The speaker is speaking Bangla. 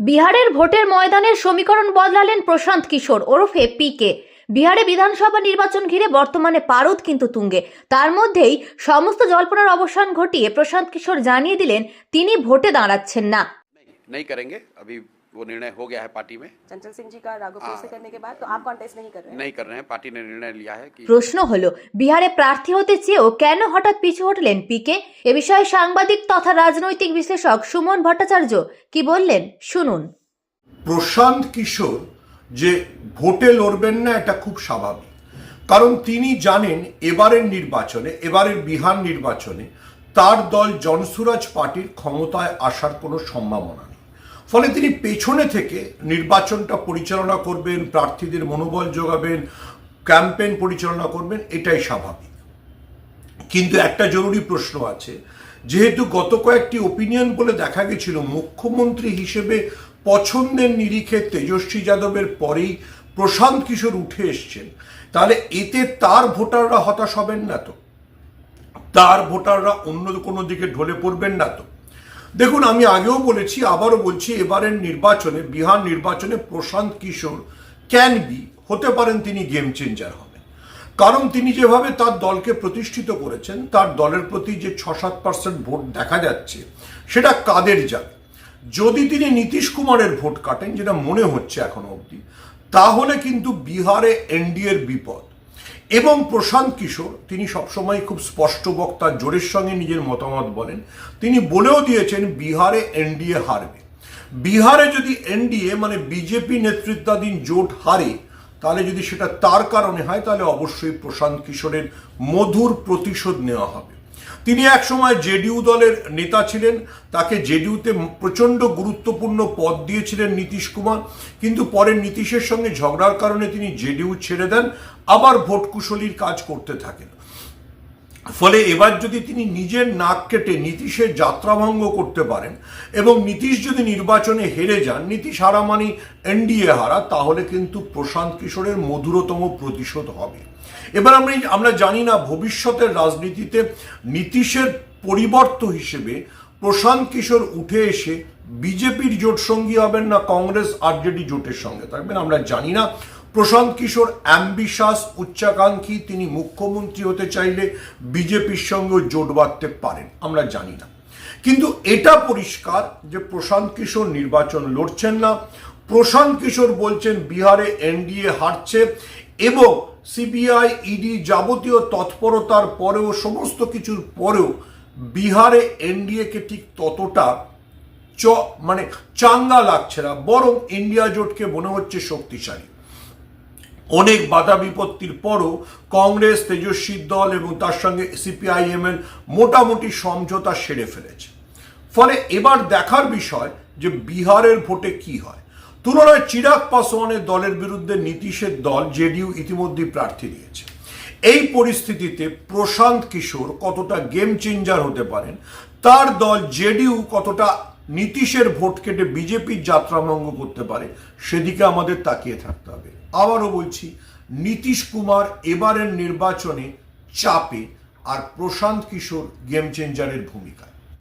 বিহারের ভোটের ময়দানের সমীকরণ বদলালেন প্রশান্ত কিশোর, ওরফে পিকে বিহারে বিধানসভা নির্বাচন ঘিরে বর্তমানে পারদ কিন্তু তুঙ্গে। তার মধ্যেই সমস্ত জল্পনার অবসান ঘটিয়ে প্রশান্ত কিশোর জানিয়ে দিলেন, তিনি ভোটে দাঁড়াচ্ছেন না। नहीं नहीं करेंगे अभी वो निर्णय हो गया है पार्टी में चंचल सिंह जी का राघोपुर से करने के बाद तो आप कॉन्टेस्ट नहीं कर रहे हैं नहीं कर रहे हैं पार्टी ने निर्णय लिया है कि প্রশ্ন হলো বিহারে প্রার্থী হতে চেয়েও কেন হঠাৎ পিছু হটলেন পিকে এ বিষয়ে সাংবাদিক তথা রাজনৈতিক বিশ্লেষক সুমন ভট্টাচার্য কি বললেন শুনুন প্রশান্ত কিশোর যে ভোটে লড়বেন না এটা খুব স্বাভাবিক কারণ তিনি জানেন এবারের নির্বাচনে এবারের বিহার নির্বাচনে তার দল জনসুরাজ পার্টির ক্ষমতায় আসার কোনো সম্ভাবনা নেই ফলে তিনি পেছনে থেকে নির্বাচনটা পরিচালনা করবেন, প্রার্থীদের মনোবল যোগাবেন, ক্যাম্পেইন পরিচালনা করবেন, এটাই স্বাভাবিক। কিন্তু একটা জরুরি প্রশ্ন আছে, যেহেতু গত কয়েকটি ওপিনিয়ন বলে দেখা গেছিল, মুখ্যমন্ত্রী হিসেবে পছন্দের নিরিখে তেজস্বী যাদবের পরেই প্রশান্ত কিশোর উঠে এসছেন, তাহলে এতে তার ভোটাররা হতাশ হবেন না তো? তার ভোটাররা অন্য কোনো দিকে ঢলে পড়বেন না তো? দেখুন, আমি আগেও বলেছি, আবারও বলছি, এবারের নির্বাচনে, বিহার নির্বাচনে প্রশান্ত কিশোর ক্যান বি হতে পারেন তিনি গেম চেঞ্জার হবেন। কারণ তিনি যেভাবে তার দলকে প্রতিষ্ঠিত করেছেন, তার দলের প্রতি যে ছ সাত পার্সেন্ট ভোট দেখা যাচ্ছে, সেটা কাদের যাবে যদি তিনি নীতিশ কুমারের ভোট কাটেন, যেটা মনে হচ্ছে এখনও অবধি, তাহলে কিন্তু বিহারে এনডিএর বিপদ। এবং প্রশান্ত কিশোর, তিনি সবসময় খুব স্পষ্ট বক্তা, জোরের সঙ্গে নিজের মতামত বলেন। তিনি বলেও দিয়েছেন, বিহারে এনডিএ হারবে। বিহারে যদি এনডিএ মানে বিজেপি নেতৃত্বাধীন জোট হারে, তাহলে যদি সেটা তার কারণে হয়, তাহলে অবশ্যই প্রশান্ত কিশোরের মধুর প্রতিশোধ নেওয়া হবে। তিনি একসময় জেডিউ দলের নেতা ছিলেন, তাকে জেডিউতে প্রচণ্ড গুরুত্বপূর্ণ পদ দিয়েছিলেন নীতিশ কুমার, কিন্তু পরে নীতিশের সঙ্গে ঝগড়ার কারণে তিনি জেডিউ ছেড়ে দেন, আবার ভোট কুশলীর কাজ করতে থাকেন। ফলে এবার যদি তিনি নিজের নাক কেটে নীতিশের যাত্রাভঙ্গ করতে পারেন এবং নীতিশ যদি নির্বাচনে হেরে যান, নীতিশ হারা মানে এনডিএ হারা, তাহলে কিন্তু প্রশান্ত কিশোরের মধুরতম প্রতিশোধ হবে। এবার আমরা আমরা জানি না ভবিষ্যতের রাজনীতিতে নীতিশের পরিবর্ত হিসেবে প্রশান্ত কিশোর উঠে এসে বিজেপির জোট সঙ্গী হবেন না, কংগ্রেস আরজেডি জোটের সঙ্গে থাকবেন। আমরা জানি না প্রশান্ত কিশোর অ্যাম্বিশাস উচ্চাকাঙ্ক্ষী, তিনি মুখ্যমন্ত্রী হতে চাইলে বিজেপির সঙ্গে জোট বাঁধতে পারেন, আমরা জানি না। কিন্তু এটা পরিষ্কার যে প্রশান্ত কিশোর নির্বাচন লড়ছেন না। প্রশান্ত কিশোর বলছেন বিহারে এনডিএ হারছে এবং সিবিআই, ইডি যাবতীয় তৎপরতার পরেও, সমস্ত কিছুর পরেও বিহারে এনডিএকে ঠিক ততটা চ মানে চাঙ্গা লাগছে না, বরং ইন্ডিয়া জোটকে মনে হচ্ছে শক্তিশালী। অনেক বাধা বিপত্তির পরও কংগ্রেস তেজস্বীর দল এবং তার সঙ্গে সিপিআইএম এর মোটামুটি সমঝোতা সেরে ফেলেছে। ফলে এবার দেখার বিষয় যে বিহারের ভোটে কি হয়। তুলনায় চিরাগ পাসওয়ানের দলের বিরুদ্ধে নীতিশের দল জেডিইউ ইতিমধ্যেই প্রার্থী দিয়েছে। এই পরিস্থিতিতে প্রশান্ত কিশোর কতটা গেম চেঞ্জার হতে পারেন, তার দল জেডিইউ কতটা নীতিশের ভোট কেটে বিজেপির যাত্রাভঙ্গ করতে পারে, সেদিকে আমাদের তাকিয়ে থাকতে হবে। আবারও বলছি, নীতিশ কুমার এবারের নির্বাচনে চাপে, আর প্রশান্ত কিশোর গেম চেঞ্জারের ভূমিকায়।